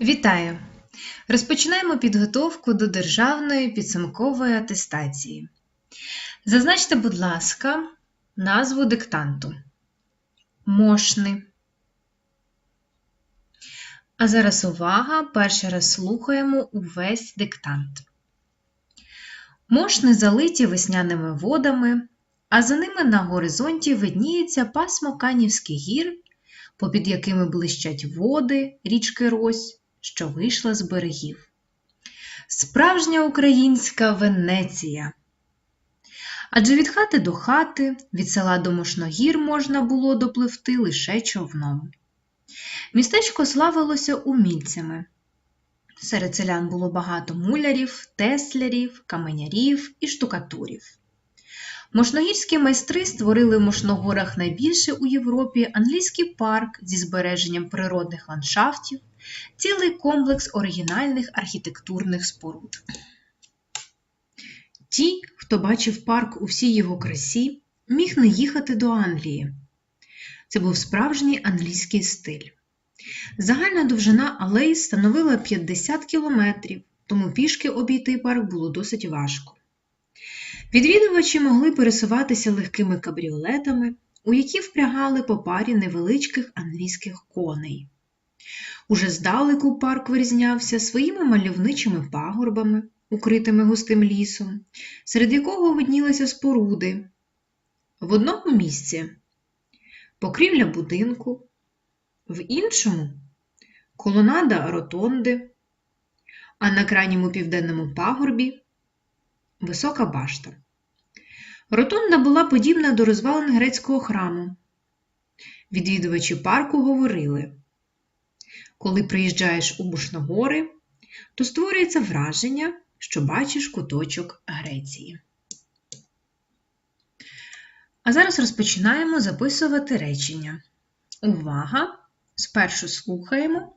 Вітаю! Розпочинаємо підготовку до державної підсумкової атестації. Зазначте, будь ласка, назву диктанту. Мошни. А зараз увага! Перший раз слухаємо увесь диктант. Мошни залиті весняними водами, а за ними на горизонті видніється пасмо Канівських гір, попід якими блищать води річки Рось, що вийшла з берегів. Справжня українська Венеція. Адже від хати до хати, від села до Мошногір можна було допливти лише човном. Містечко славилося умільцями. Серед селян було багато мулярів, теслярів, каменярів і штукатурів. Мошногірські майстри створили в Мошногорах найбільший у Європі англійський парк зі збереженням природних ландшафтів, цілий комплекс оригінальних архітектурних споруд. Ті, хто бачив парк у всій його красі, міг не їхати до Англії. Це був справжній англійський стиль. Загальна довжина алеї становила 50 кілометрів, тому пішки обійти парк було досить важко. Відвідувачі могли пересуватися легкими кабріолетами, у які впрягали по парі невеличких англійських коней. Уже здалеку парк вирізнявся своїми мальовничими пагорбами, укритими густим лісом, серед якого виднілися споруди. В одному місці покрівля будинку, в іншому колонада ротонди, а на крайньому південному пагорбі висока башта. Ротонда була подібна до розвалин грецького храму. Відвідувачі парку говорили, коли приїжджаєш у Бушногори, то створюється враження, що бачиш куточок Греції. А зараз розпочинаємо записувати речення. Увага! Спершу слухаємо.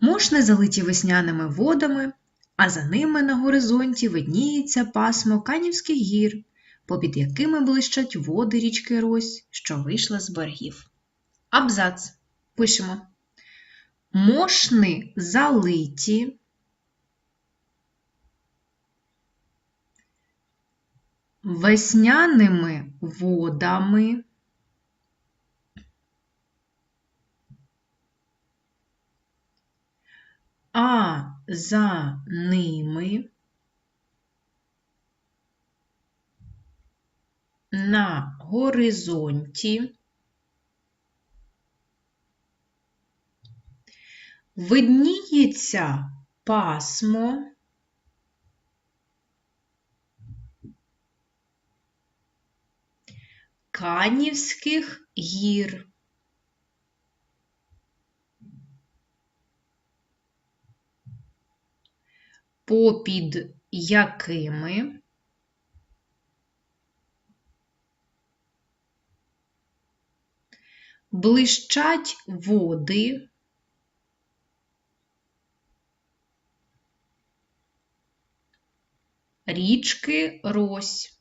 Мошни залиті весняними водами, а за ними на горизонті видніється пасмо Канівських гір, попід якими блищать води річки Рось, що вийшла з берегів. Абзац. Пишемо. Мошни залиті. Весняними водами. А за ними на горизонті видніється пасмо. Канівських гір. Попід якими? Блищать води річки Рось.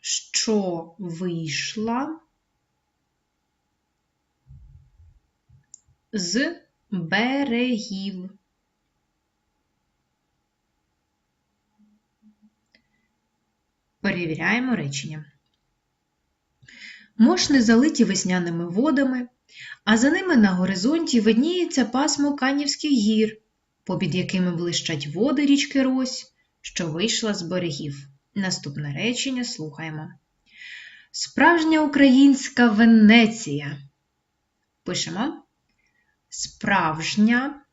Що вийшла з берегів. Перевіряємо речення. Мошни залиті весняними водами, а за ними на горизонті видніється пасмо Канівських гір, попід якими блищать води річки Рось, що вийшла з берегів. Наступне речення слухаємо. Справжня українська Венеція. Пишемо. Справжня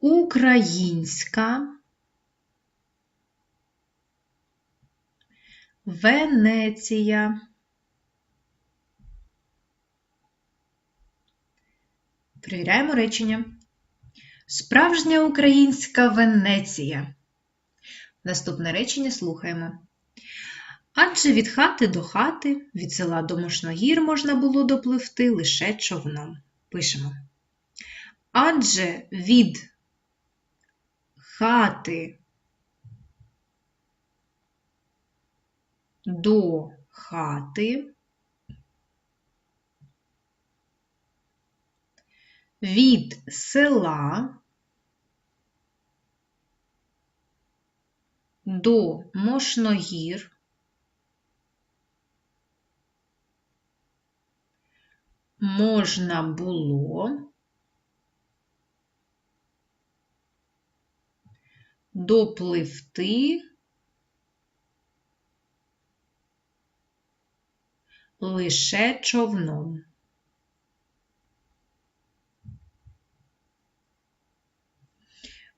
українська Венеція. Перевіряємо речення. Справжня українська Венеція. Наступне речення слухаємо. Адже від хати до хати, від села до Мошногір можна було допливти лише човном. Пишемо. Адже від хати до хати. Від села до Мошногір можна було допливти лише човном.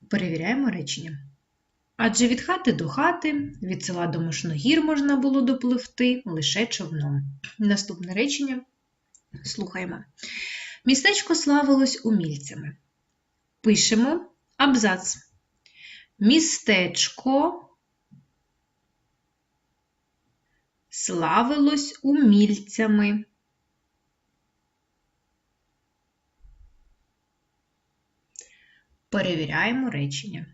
Перевіряємо речення. Адже від хати до хати, від села до Мошногір можна було допливти лише човном. Наступне речення слухаємо. Містечко славилось умільцями. Пишемо абзац. Містечко славилось умільцями. Перевіряємо речення.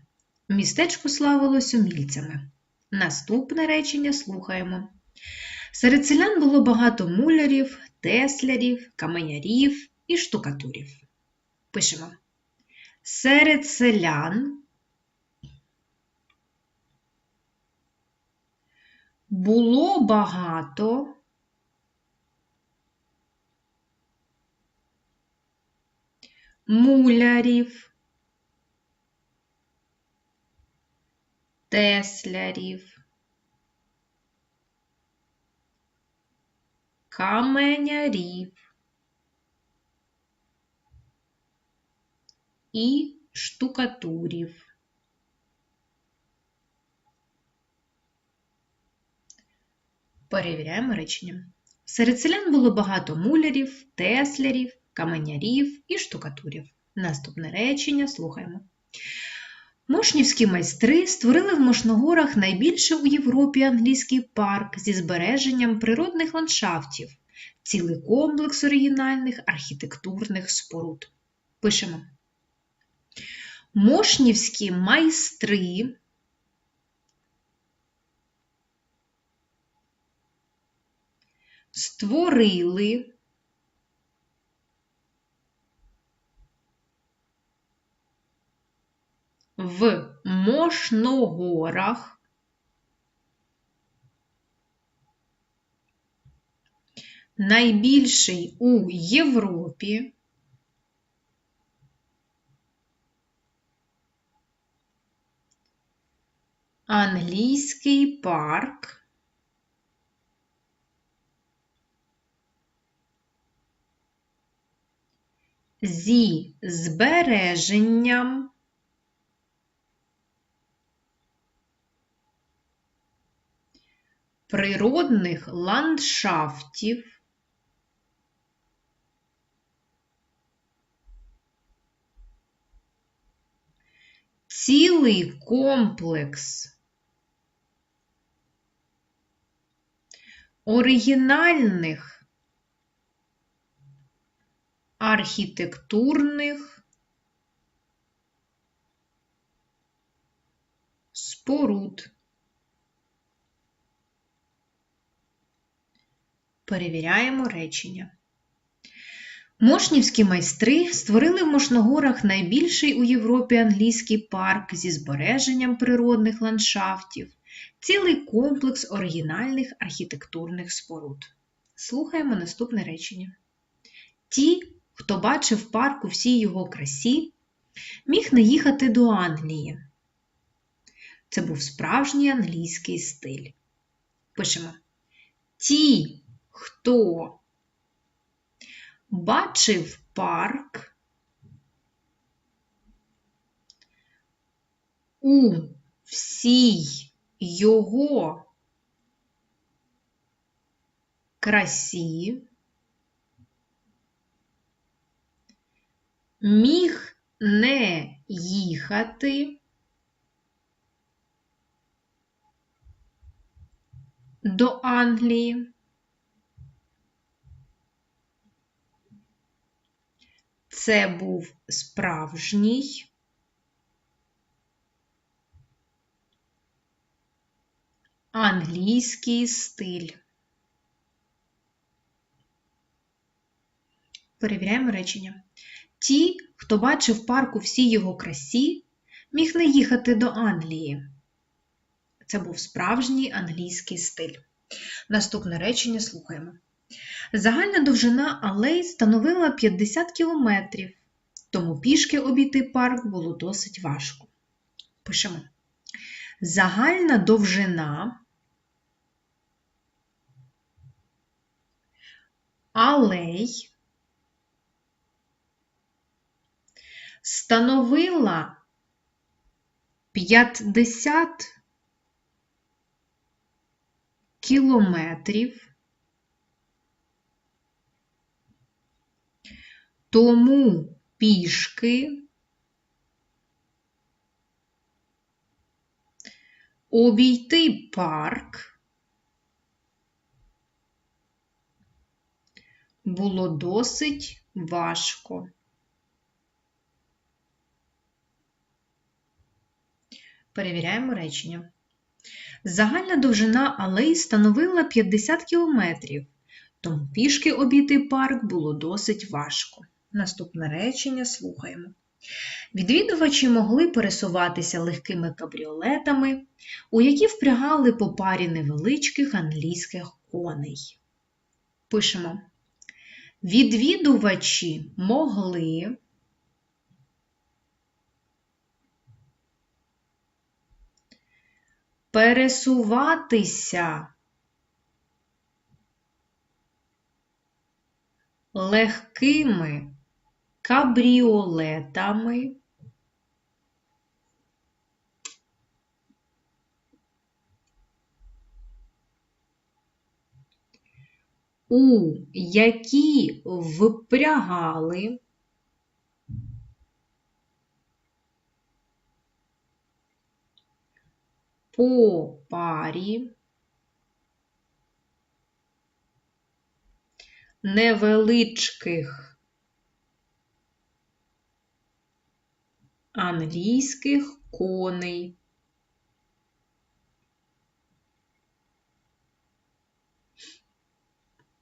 Містечко славилось умільцями. Наступне речення слухаємо. Серед селян було багато мулярів, теслярів, каменярів і штукатурів. Пишемо. Серед селян було багато мулярів, теслярів, каменярів і штукатурів. Перевіряємо речення. Серед селян було багато мулярів, теслярів, каменярів і штукатурів. Наступне речення слухаємо. Мошнівські майстри створили в Мошногорах найбільший у Європі англійський парк зі збереженням природних ландшафтів, цілий комплекс оригінальних архітектурних споруд. Пишемо. Мошнівські майстри створили в Мошногорах. Найбільший у Європі. Англійський парк. Зі збереженням природних ландшафтів цілий комплекс оригінальних архітектурних споруд. Перевіряємо речення. Мошнівські майстри створили в Мошногорах найбільший у Європі англійський парк зі збереженням природних ландшафтів, цілий комплекс оригінальних архітектурних споруд. Слухаємо наступне речення. Ті, хто бачив парк у всій його красі, міг не їхати до Англії. Це був справжній англійський стиль. Пишемо. Ті, хто бачив парк у всій його красі, міг не їхати до Англії. Це був справжній. Англійський стиль. Перевіряємо речення. Ті, хто бачив парку всій його красі, міг не їхати до Англії. Це був справжній англійський стиль. Наступне речення слухаємо. Загальна довжина алей становила 50 кілометрів, тому пішки обійти парк було досить важко. Пишемо. Загальна довжина алей становила 50 кілометрів, тому пішки обійти парк було досить важко. Перевіряємо речення. Загальна довжина алей становила 50 кілометрів, тому пішки обійти парк було досить важко. Наступне речення слухаємо. Відвідувачі могли пересуватися легкими кабріолетами, у які впрягали по парі невеличких англійських коней. Пишемо. Відвідувачі могли пересуватися легкими кабріолетами. У які впрягали. По парі. Невеличких англійських коней.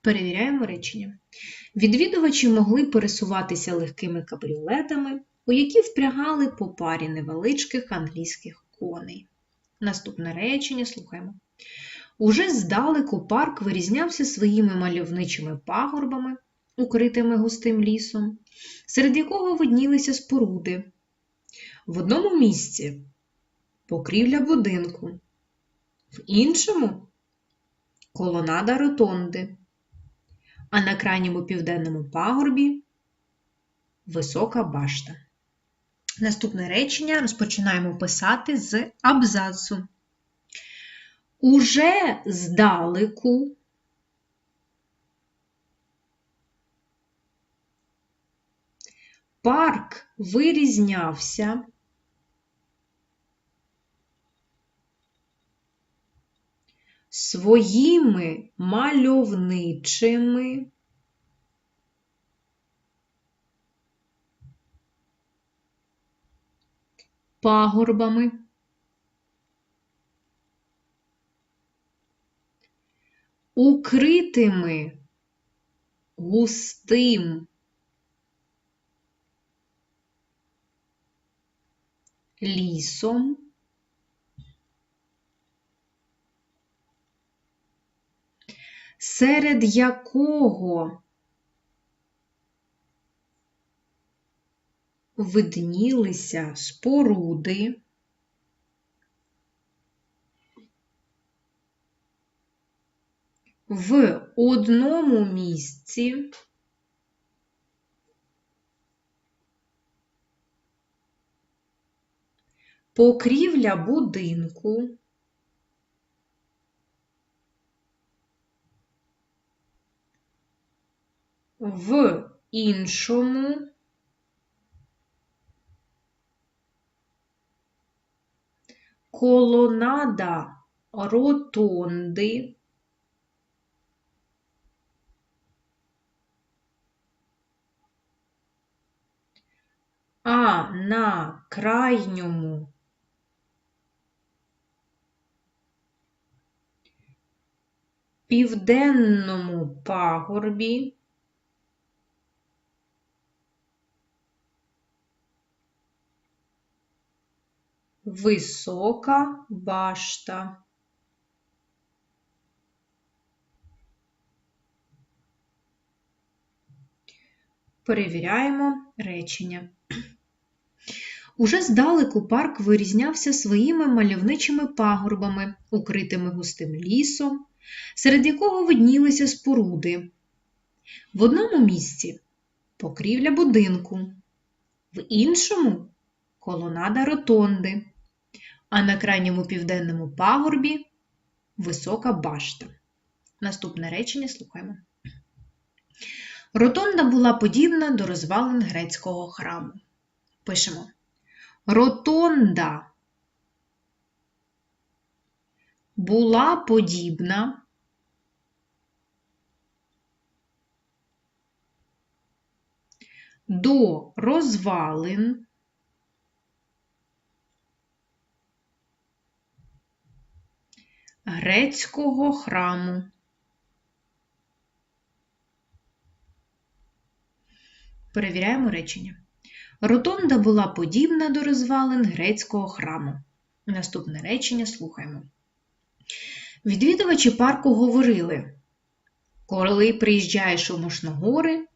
Перевіряємо речення. Відвідувачі могли пересуватися легкими кабріолетами, у які впрягали по парі невеличких англійських коней. Наступне речення слухаємо. Уже здалеку парк вирізнявся своїми мальовничими пагорбами, укритими густим лісом, серед якого виднілися споруди. В одному місці покрівля будинку, в іншому колонада ротонди, а на крайньому південному пагорбі висока башта. Наступне речення розпочинаємо писати з абзацу. Уже здалеку парк вирізнявся своїми мальовничими. Пагорбами, укритими густим. Лісом, серед якого виднілися споруди, в одному місці покрівля будинку в іншому колонада ротонди. А на крайньому південному пагорбі Висока башта. Перевіряємо речення. Уже здалеку парк вирізнявся своїми мальовничими пагорбами, укритими густим лісом, серед якого виднілися споруди. В одному місці покрівля будинку, в іншому колонада ротонди, а на крайньому південному пагорбі висока башта. Наступне речення слухаємо. Ротонда була подібна до розвалин грецького храму. Пишемо. Ротонда була подібна до розвалин грецького храму. Перевіряємо речення. Ротонда була подібна до розвалин грецького храму. Наступне речення слухаємо. Відвідувачі парку говорили, коли приїжджаєш у Мошногори,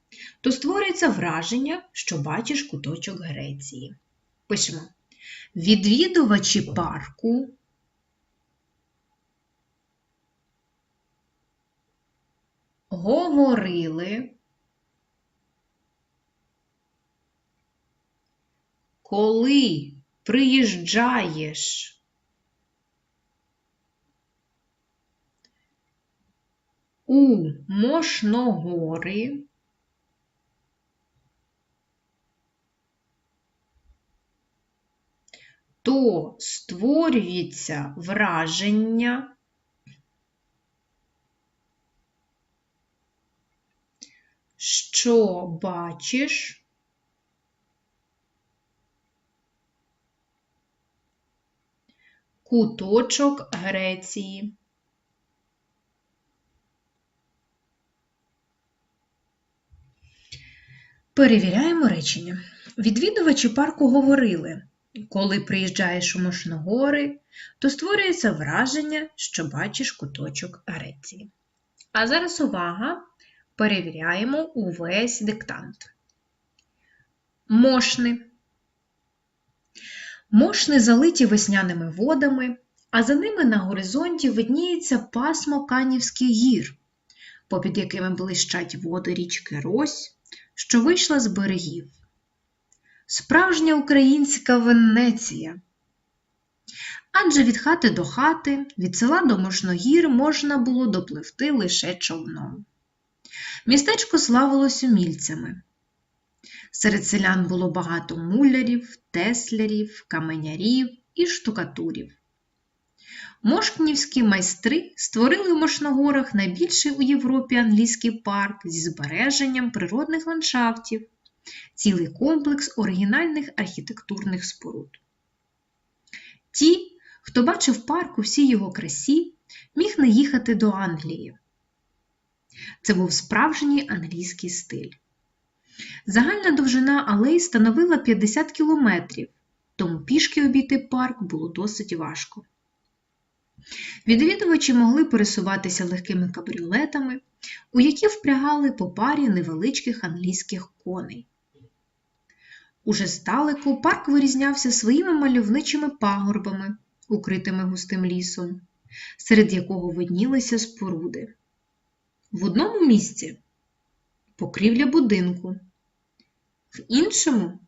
то створюється враження, що бачиш куточок Греції. Пишемо. Відвідувачі парку говорили, коли приїжджаєш у Мошногори, то створюється враження, що бачиш куточок Греції. Перевіряємо речення. Відвідувачі парку говорили, коли приїжджаєш у Мошногори, то створюється враження, що бачиш куточок Греції. А зараз увага! Перевіряємо увесь диктант. Мошни. Мошни залиті весняними водами, а за ними на горизонті видніється пасмо Канівських гір, попід якими блищать води річки Рось, що вийшла з берегів. Справжня українська Венеція. Адже від хати до хати, від села до Мошногір можна було допливти лише човном. Містечко славилось умільцями. Серед селян було багато мулярів, теслярів, каменярів і штукатурів. Мошкнівські майстри створили в Мошногорах найбільший у Європі англійський парк зі збереженням природних ландшафтів, цілий комплекс оригінальних архітектурних споруд. Ті, хто бачив парк у всій його красі, міг не їхати до Англії. Це був справжній англійський стиль. Загальна довжина алей становила 50 кілометрів, тому пішки обійти парк було досить важко. Відвідувачі могли пересуватися легкими кабріолетами, у які впрягали по парі невеличких англійських коней. Уже здалеку парк вирізнявся своїми мальовничими пагорбами, укритими густим лісом, серед якого виднілися споруди. В одному місці покрівля будинку, в іншому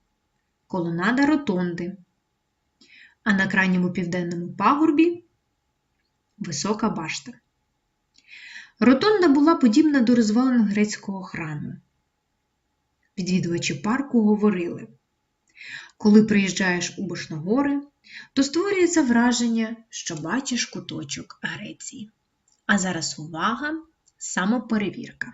колонада ротонди, а на крайньому південному пагорбі висока башта. Ротонда була подібна до розвалин грецького храму. Відвідувачі парку говорили, коли приїжджаєш у Бошногори, то створюється враження, що бачиш куточок Греції. А зараз увага, самоперевірка.